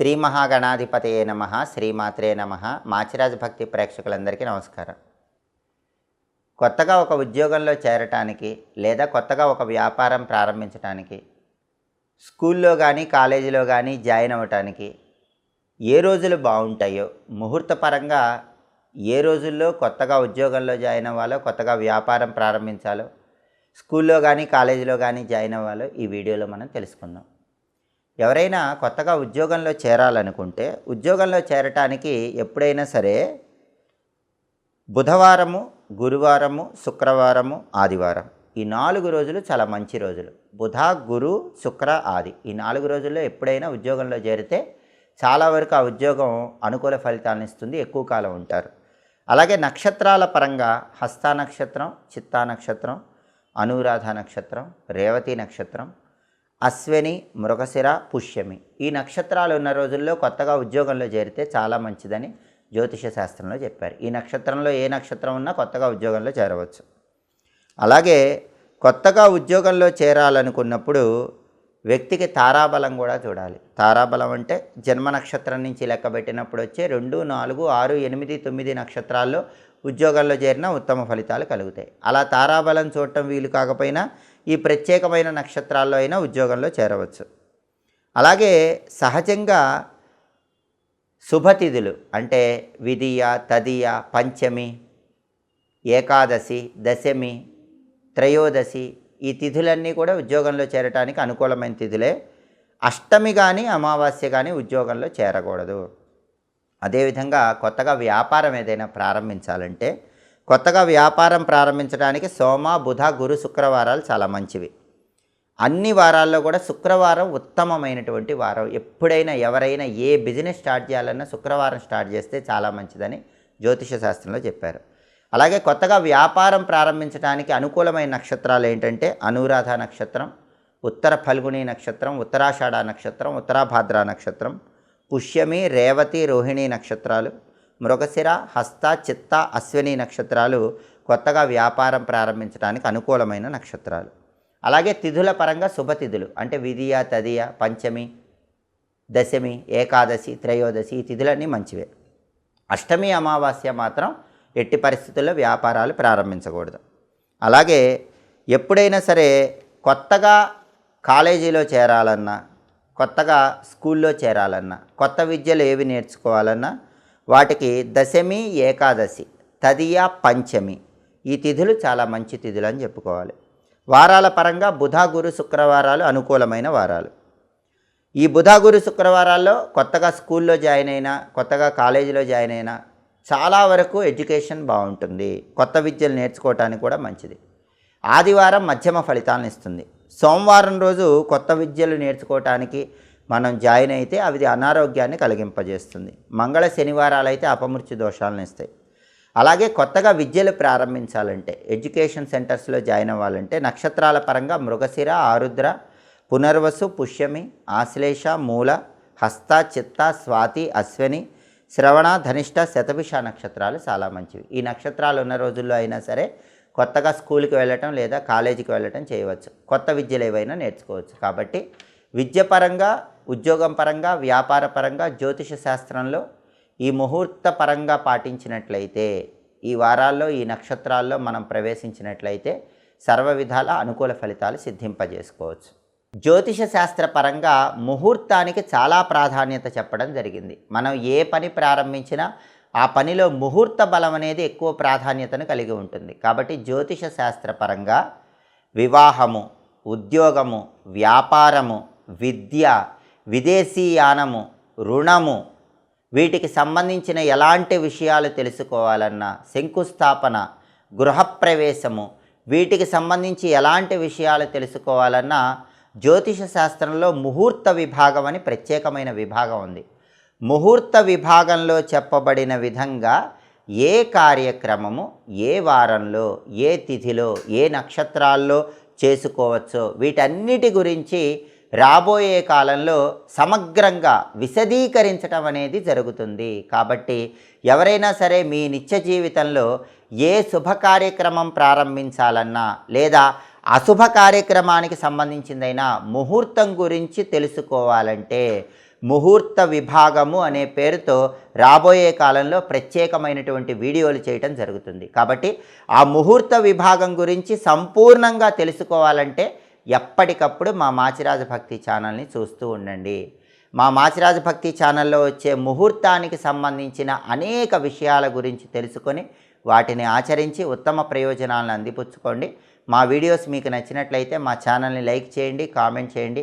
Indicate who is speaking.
Speaker 1: శ్రీ మహాగణాధిపతయే నమ శ్రీమాత్రే నమ. మాచిరాజ భక్తి ప్రేక్షకులందరికీ నమస్కారం. కొత్తగా ఒక ఉద్యోగంలో చేరటానికి లేదా కొత్తగా ఒక వ్యాపారం ప్రారంభించడానికి స్కూల్లో కానీ కాలేజీలో కానీ జాయిన్ అవ్వటానికి ఏ రోజులు బాగుంటాయో ముహూర్తపరంగా ఏ రోజుల్లో కొత్తగా ఉద్యోగంలో జాయిన్ అవ్వాలో కొత్తగా వ్యాపారం ప్రారంభించాలో స్కూల్లో కానీ కాలేజీలో కానీ జాయిన్ అవ్వాలో ఈ వీడియోలో మనం తెలుసుకుందాం. ఎవరైనా కొత్తగా ఉద్యోగంలో చేరాలనుకుంటే ఉద్యోగంలో చేరటానికి ఎప్పుడైనా సరే బుధవారము గురువారము శుక్రవారము ఆదివారం. ఈ నాలుగు రోజులు చాలా మంచి రోజులు. బుధ గురు శుక్ర ఆది. ఈ నాలుగు రోజుల్లో ఎప్పుడైనా ఉద్యోగంలో చేరితే చాలా వరకు ఆ ఉద్యోగం అనుకూల ఫలితాలను ఇస్తుంది ఎక్కువ కాలం ఉంటారు. అలాగే నక్షత్రాల పరంగా హస్త నక్షత్రం చిత్తా నక్షత్రం అనురాధ నక్షత్రం రేవతి నక్షత్రం అశ్విని మృగశిర పుష్యమి. ఈ నక్షత్రాలు ఉన్న రోజుల్లో కొత్తగా ఉద్యోగంలో చేరితే చాలా మంచిదని జ్యోతిష శాస్త్రంలో చెప్పారు. ఈ నక్షత్రంలో ఏ నక్షత్రం ఉన్నా కొత్తగా ఉద్యోగంలో చేరవచ్చు. అలాగే కొత్తగా ఉద్యోగంలో చేరాలనుకున్నప్పుడు వ్యక్తికి తారాబలం కూడా చూడాలి. తారాబలం అంటే జన్మ నక్షత్రం నుంచి లెక్క పెట్టినప్పుడు వచ్చే రెండు నాలుగు ఆరు ఎనిమిది తొమ్మిది నక్షత్రాల్లో ఉద్యోగంలో చేరిన ఉత్తమ ఫలితాలు కలుగుతాయి. అలా తారాబలం చూడటం వీలు కాకపోయినా ఈ ప్రత్యేకమైన నక్షత్రాల్లో అయినా ఉద్యోగంలో చేరవచ్చు. అలాగే సహజంగా శుభతిథులు అంటే విధియ తదియ పంచమి ఏకాదశి దశమి త్రయోదశి ఈ తిథులన్నీ కూడా ఉద్యోగంలో చేరటానికి అనుకూలమైన తిథులే. అష్టమి కానీ అమావాస్య కానీ ఉద్యోగంలో చేరకూడదు. అదేవిధంగా కొత్తగా వ్యాపారం ఏదైనా ప్రారంభించాలంటే కొత్తగా వ్యాపారం ప్రారంభించడానికి సోమ బుధ గురు శుక్రవారాలు చాలా మంచివి. అన్ని వారాల్లో కూడా శుక్రవారం ఉత్తమమైనటువంటి వారం. ఎప్పుడైనా ఎవరైనా ఏ బిజినెస్ స్టార్ట్ చేయాలన్నా శుక్రవారం స్టార్ట్ చేస్తే చాలా మంచిదని జ్యోతిష శాస్త్రంలో చెప్పారు. అలాగే కొత్తగా వ్యాపారం ప్రారంభించడానికి అనుకూలమైన నక్షత్రాలు ఏంటంటే అనురాధ నక్షత్రం ఉత్తర ఫల్గుని నక్షత్రం ఉత్తరాషాఢ నక్షత్రం ఉత్తరాభాద్ర నక్షత్రం పుష్యమి రేవతి రోహిణి నక్షత్రాలు మృగశిర హస్త చిత్త అశ్విని నక్షత్రాలు కొత్తగా వ్యాపారం ప్రారంభించడానికి అనుకూలమైన నక్షత్రాలు. అలాగే తిథుల పరంగా శుభతిథులు అంటే విధియ తదియ పంచమి దశమి ఏకాదశి త్రయోదశి ఈ తిథులన్నీ మంచివే. అష్టమి అమావాస్య మాత్రం ఎట్టి పరిస్థితుల్లో వ్యాపారాలు ప్రారంభించకూడదు. అలాగే ఎప్పుడైనా సరే కొత్తగా కాలేజీలో చేరాలన్నా కొత్తగా స్కూల్లో చేరాలన్నా కొత్త విద్యలు ఏవి నేర్చుకోవాలన్నా వాటికి దశమి ఏకాదశి తదియ పంచమి ఈ తిథులు చాలా మంచి తిథులు అని చెప్పుకోవాలి. వారాల పరంగా బుధ గురు శుక్రవారాలు అనుకూలమైన వారాలు. ఈ బుధ గురు శుక్రవారాల్లో కొత్తగా స్కూల్లో జాయిన్ అయినా కొత్తగా కాలేజీలో జాయిన్ అయినా చాలా వరకు ఎడ్యుకేషన్ బాగుంటుంది. కొత్త విద్యలు నేర్చుకోవటానికి కూడా మంచిది. ఆదివారం మధ్యమ ఫలితాలను ఇస్తుంది. సోమవారం రోజు కొత్త విద్యలు నేర్చుకోవటానికి మనం జాయిన్ అయితే అవి అనారోగ్యాన్ని కలిగింపజేస్తుంది. మంగళ శనివారాలు అయితే అపమృత్యు దోషాలను ఇస్తాయి. అలాగే కొత్తగా విద్యలు ప్రారంభించాలంటే ఎడ్యుకేషన్ సెంటర్స్లో జాయిన్ అవ్వాలంటే నక్షత్రాల పరంగా మృగశిర ఆరుద్ర పునర్వసు పుష్యమి ఆశ్లేష మూల హస్త చిత్త స్వాతి అశ్విని శ్రవణ ధనిష్ట శతభిష నక్షత్రాలు చాలా మంచివి. ఈ నక్షత్రాలు ఉన్న రోజుల్లో అయినా సరే కొత్తగా స్కూల్కి వెళ్ళటం లేదా కాలేజీకి వెళ్ళటం చేయవచ్చు. కొత్త విద్యలు ఏవైనా నేర్చుకోవచ్చు. కాబట్టి విద్య పరంగా ఉద్యోగం పరంగా వ్యాపార పరంగా జ్యోతిష శాస్త్రంలో ఈ ముహూర్త పరంగా పాటించినట్లయితే ఈ వారాల్లో ఈ నక్షత్రాల్లో మనం ప్రవేశించినట్లయితే సర్వ విధాల అనుకూల ఫలితాలు సిద్ధింపజేసుకోవచ్చు. జ్యోతిష శాస్త్ర పరంగా ముహూర్తానికి చాలా ప్రాధాన్యత చెప్పడం జరిగింది. మనం ఏ పని ప్రారంభించినా ఆ పనిలో ముహూర్త బలం అనేది ఎక్కువ ప్రాధాన్యతను కలిగి ఉంటుంది. కాబట్టి జ్యోతిష శాస్త్రపరంగా వివాహము ఉద్యోగము వ్యాపారము విద్య విదేశీయానము రుణము వీటికి సంబంధించిన ఎలాంటి విషయాలు తెలుసుకోవాలన్నా శంకుస్థాపన గృహప్రవేశము వీటికి సంబంధించి ఎలాంటి విషయాలు తెలుసుకోవాలన్నా జ్యోతిష శాస్త్రంలో ముహూర్త విభాగం అని ప్రత్యేకమైన విభాగం ఉంది. ముహూర్త విభాగంలో చెప్పబడిన విధంగా ఏ కార్యక్రమము ఏ వారంలో ఏ తిథిలో ఏ నక్షత్రాల్లో చేసుకోవచ్చో వీటన్నిటి గురించి రాబోయే కాలంలో సమగ్రంగా విశదీకరించటం అనేది జరుగుతుంది. కాబట్టి ఎవరైనా సరే మీ నిత్య జీవితంలో ఏ శుభ కార్యక్రమం ప్రారంభించాలన్నా లేదా అశుభ కార్యక్రమానికి సంబంధించిందైనా ముహూర్తం గురించి తెలుసుకోవాలంటే ముహూర్త విభాగము అనే పేరుతో రాబోయే కాలంలో ప్రత్యేకమైనటువంటి వీడియోలు చేయటం జరుగుతుంది. కాబట్టి ఆ ముహూర్త విభాగం గురించి సంపూర్ణంగా తెలుసుకోవాలంటే ఎప్పటికప్పుడు మా మాచిరాజ భక్తి ఛానల్ని చూస్తూ ఉండండి. మా మాచిరాజ భక్తి ఛానల్లో వచ్చే ముహూర్తానికి సంబంధించిన అనేక విషయాల గురించి తెలుసుకొని వాటిని ఆచరించి ఉత్తమ ప్రయోజనాలను అందిపుచ్చుకోండి. మా వీడియోస్ మీకు నచ్చినట్లయితే మా ఛానల్ని లైక్ చేయండి కామెంట్ చేయండి.